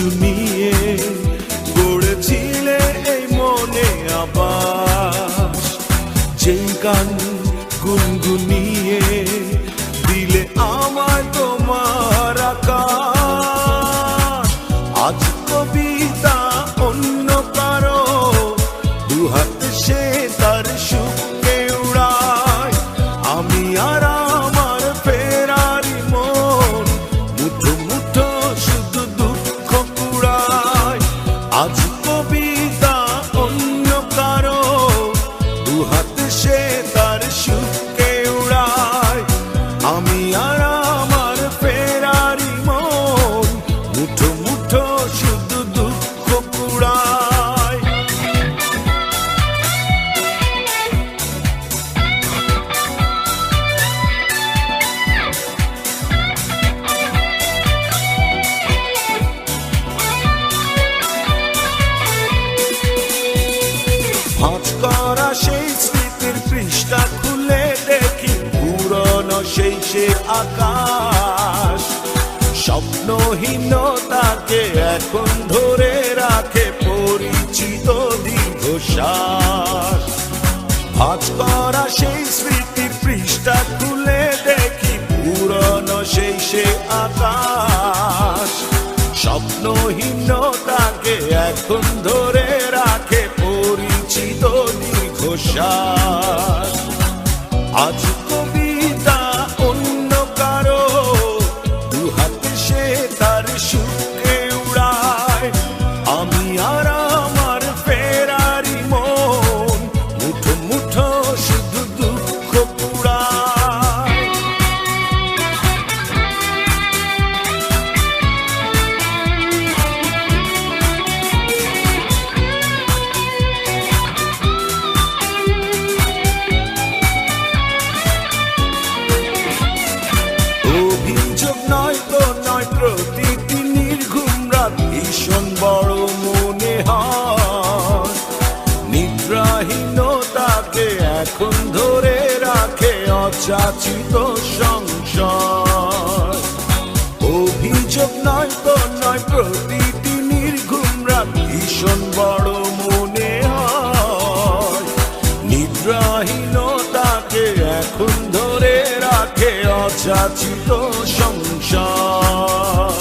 to me. তাকে এখন ধরে রাখে পরিচিত দীর্ঘশ্বাস। আজ করা সেই স্মৃতি পৃষ্ঠা তুলে দেখি, পুরনো সেই সে আকাশ। স্বপ্নহীন তাকে এখন ধরে রাখে পরিচিত দীর্ঘশ্বাস। আজ রহিল তাকে এখন ধরে রাখে অচাচিত সংসার।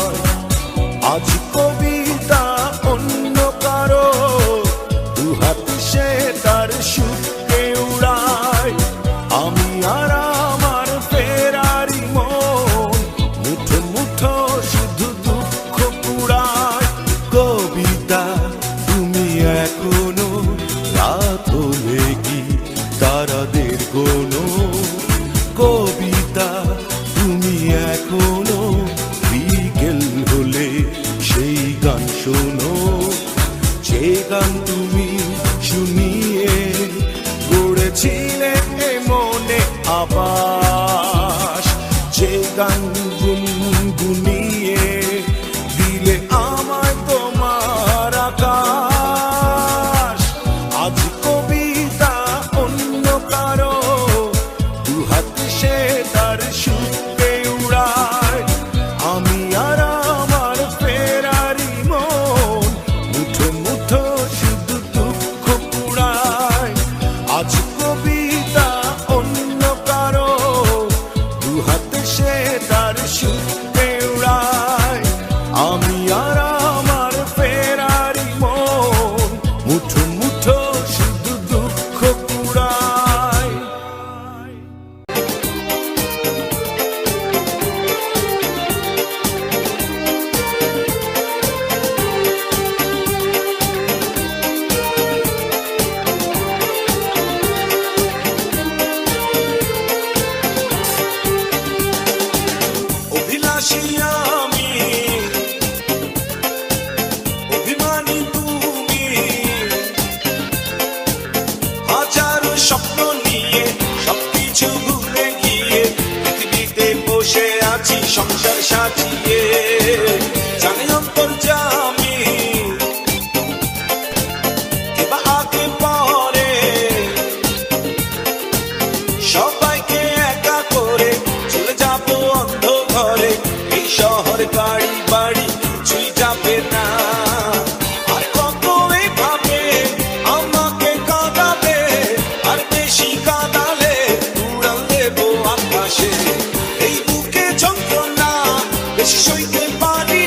It's shaking body.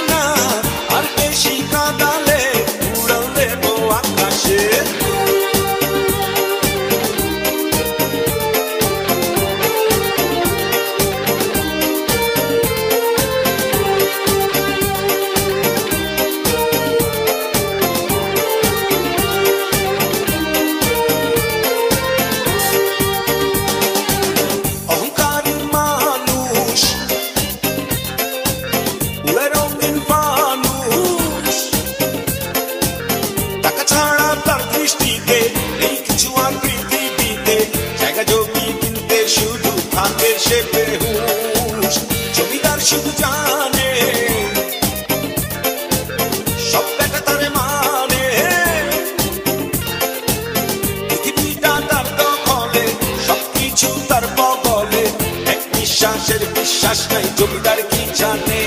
বিশ্বাস নাই জমিদার কি জানে?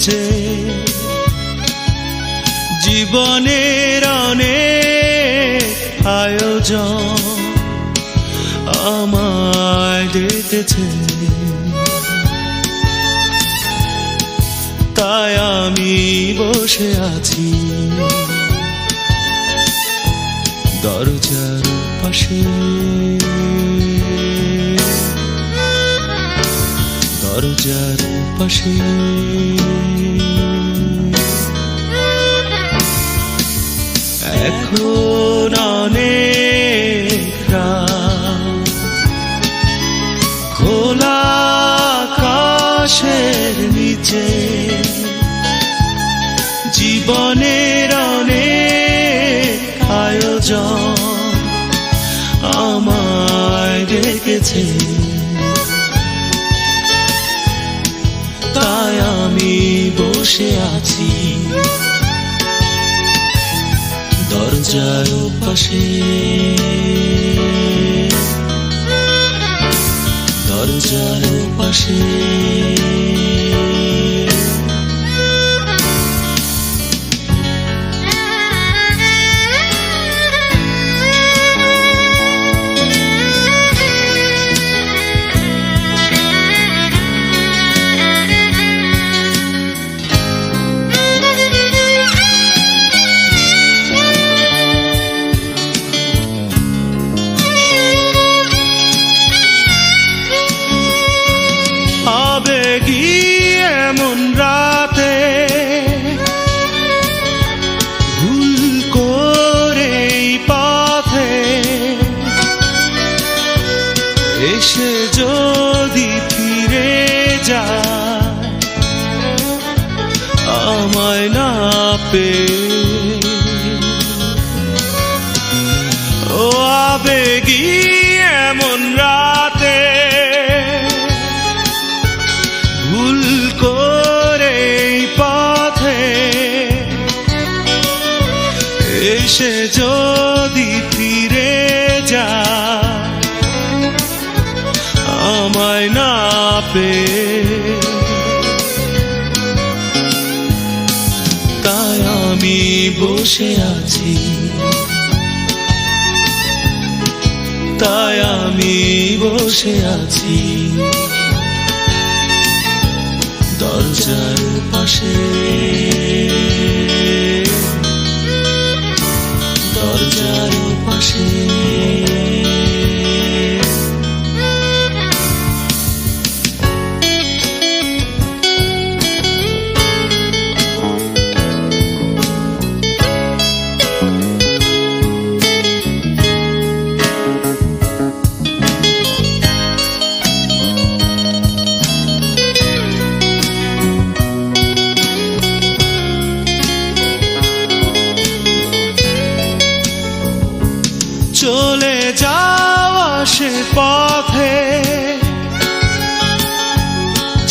নিচে জীবনের অনেক আয়োজন আমায় ডেকেছে। তাই আমি বসে আছি। দরজার পাশে। দরজার পাশে। এখন। খোলা আকাশের নিচে জীবনের অনেক আয়োজন আমায় ডেকেছে তাই আমি বসে আছি দরজার পাশে। দরজার পাশে। আবেগী এমন রাতে। ভুল করে পথে এসে যদি ফিরে যায় আমায় না পেয়ে বসে আছি। তাই আমি বসে আছি। দরজার পাশে। চলে যাওয়া সে পথে।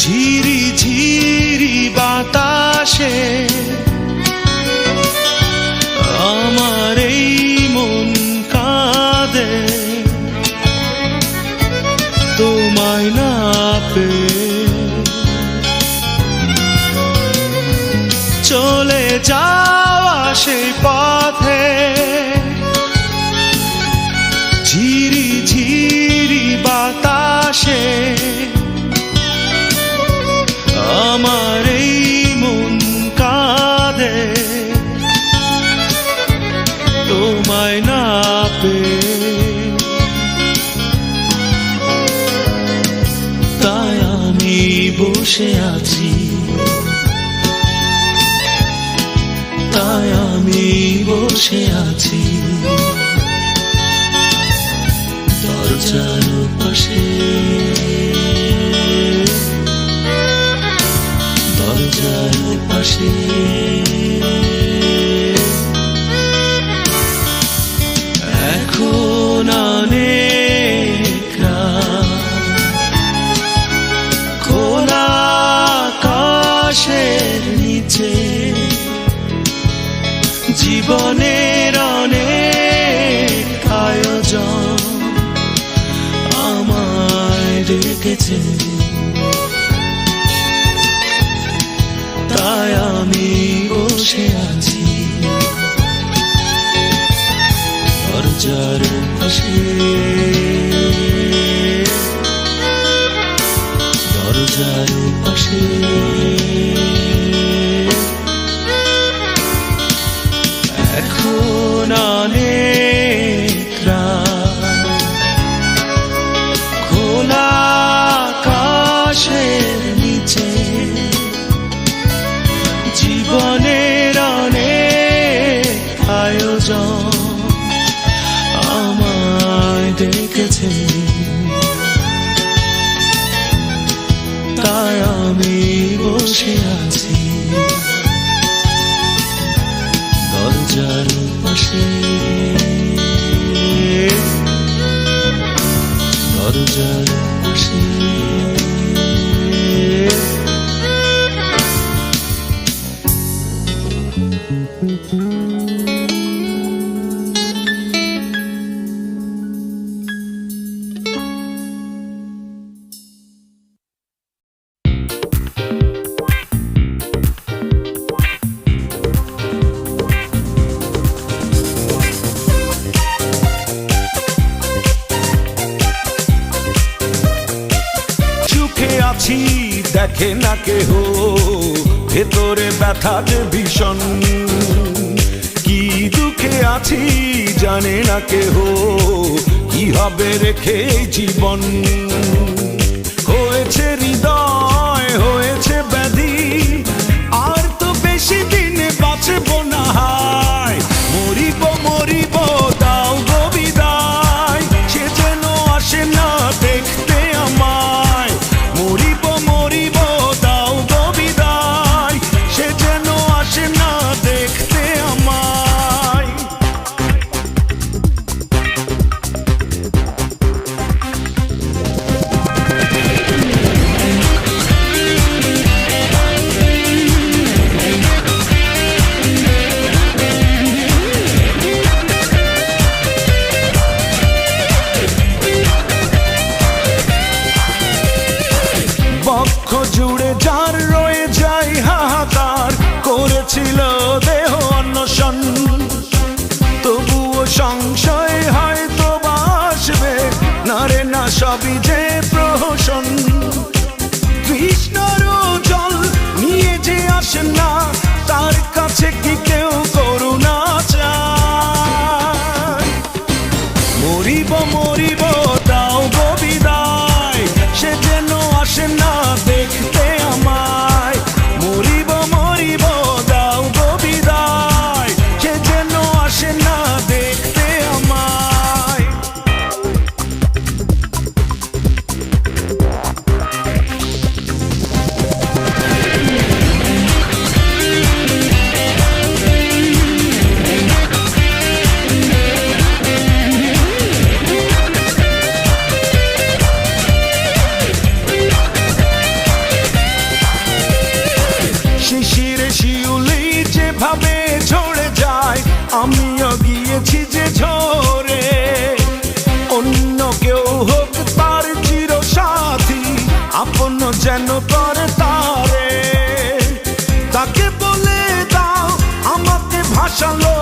ঝিরি ঝিরি বাতাসে বসে আছি। তাই আমি বসে আছি। দরজার পাশে। দরজার পাশে। যার পাশে দরজার পাশে con আমিও গিয়েছি যে ঝরে অন্য কেউ হোক তার চির সাথী আপন যেন করে তারে। তাকে বলে দাও, আমাকে ভাসালো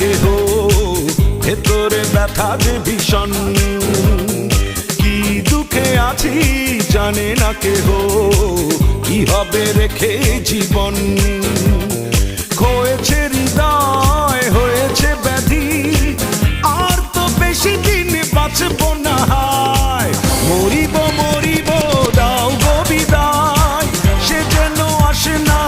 কেহ ভেতরে ব্যথা যে ভীষণ। কি দুঃখে আছি জানে না কেহ কি হবে রেখে জীবন? খোয়েছে হৃদয়, হয়েছে ব্যাধি। আর তো বেশি দিন বাঁচব না হায়। মরিব মরিব, দাও গবিদায় সে যেন আসে না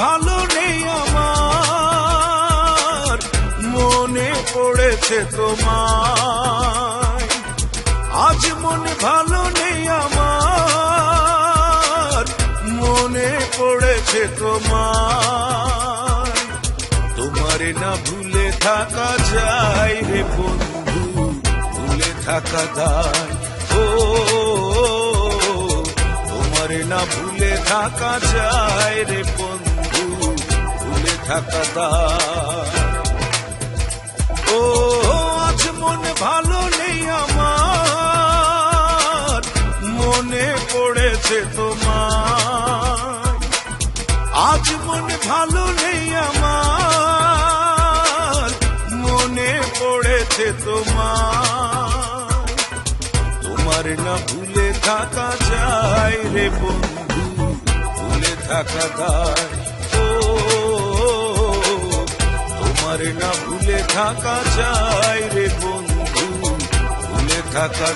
ভালো নেই আমার। মনে পড়েছে তোমায়। আজ মনে ভালো নেই আমার। মনে পড়েছে তোমায়। তোমারে না ভুলে থাকা যায় রে বন্ধু, ভুলে থাকা দায় ও, তোমারে না ভুলে থাকা যায় রে বন্ধু। ভুলে থাকা দায় ও আজ মনে ভালো নেই আমার, মনে পড়েছে তোমার। আজ মনে ভালো নেই আমার, মনে পড়েছে তোমার। তোমার না ভুলে থাকা যায় রে বন্ধু, ভুলে থাকা দায় তোমার না ভুলে থাকা চাই রে বন্ধু ভুলে থাকা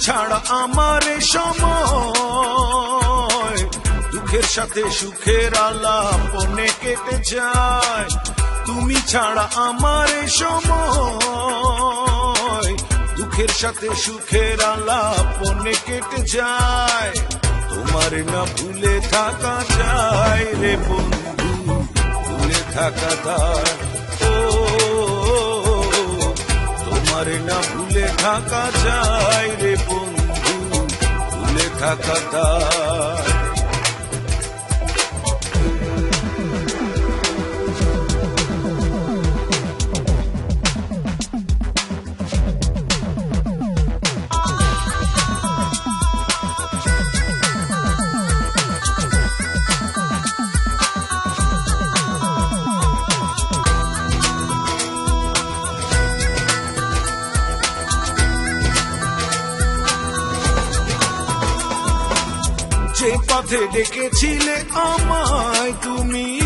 ছাড়া আমার সময় দুঃখের সাথে সুখের আলাপনে কেটে যায়। তুমি ছাড়া আমার সময় দুঃখের সাথে সুখের আলাপনে কেটে যায়। তোমার না ভুলে থাকা যায় রে বন্ধু, ভুলে থাকা দায় তোমার না ভুলে থাকা যায় রে বন্ধু ভুলে থাকা দায় পথে ডেকেছিলে আমায় তুমি।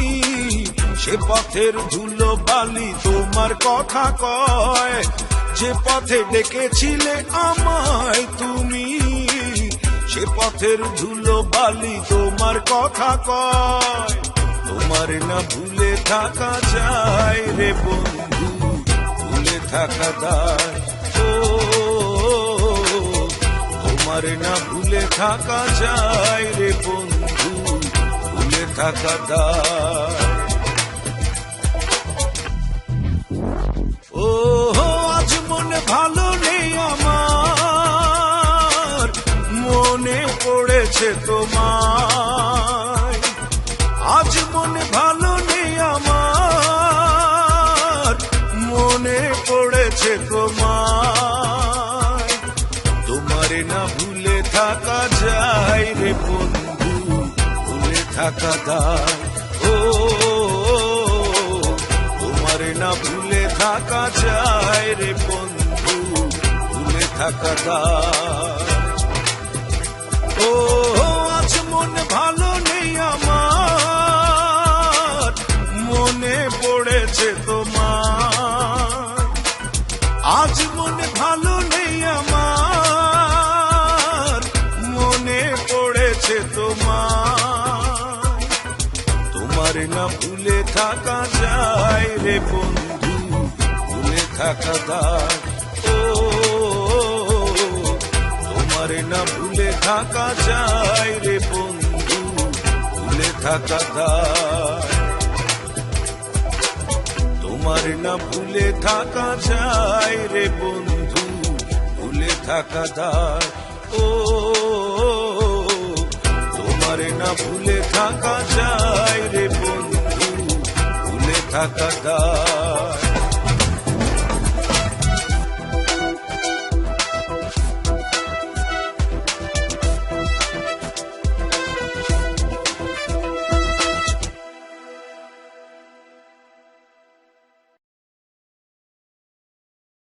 সে পথের ধুলো বালি তোমার কথা কয়। যে পথে ডেকেছিলে আমায় তুমি। সে পথের ধুলো বালি তোমার কথা কয়। তোমার না ভুলে থাকা যায় রে বন্ধু, ভুলে থাকা দায় তোমার না ভুলে থাকা যায় রে বন্ধু, ভুলে থাকা দায় ও আজ মনে ভালো নেই আমার, মনে পড়েছে তোমায় ও আজ মনে ভালো নেই আমার, মনে পড়েছে তোমার। আজ মনে ভালো নেই আমার, মনে পড়েছে তোমার। তোমার না ভুলে থাকা যায় রে বন্ধু, ভুলে থাকা দায় তোমার না, ভুলে থাকা যায় রে বন্ধু, ভুলে থাকা তোমার না ভুলে থাকা যায় রে বন্ধু, ভুলে থাকা দায় ও, তোমার না ভুলে থাকা যায় রে বন্ধু, ভুলে থাকা দায়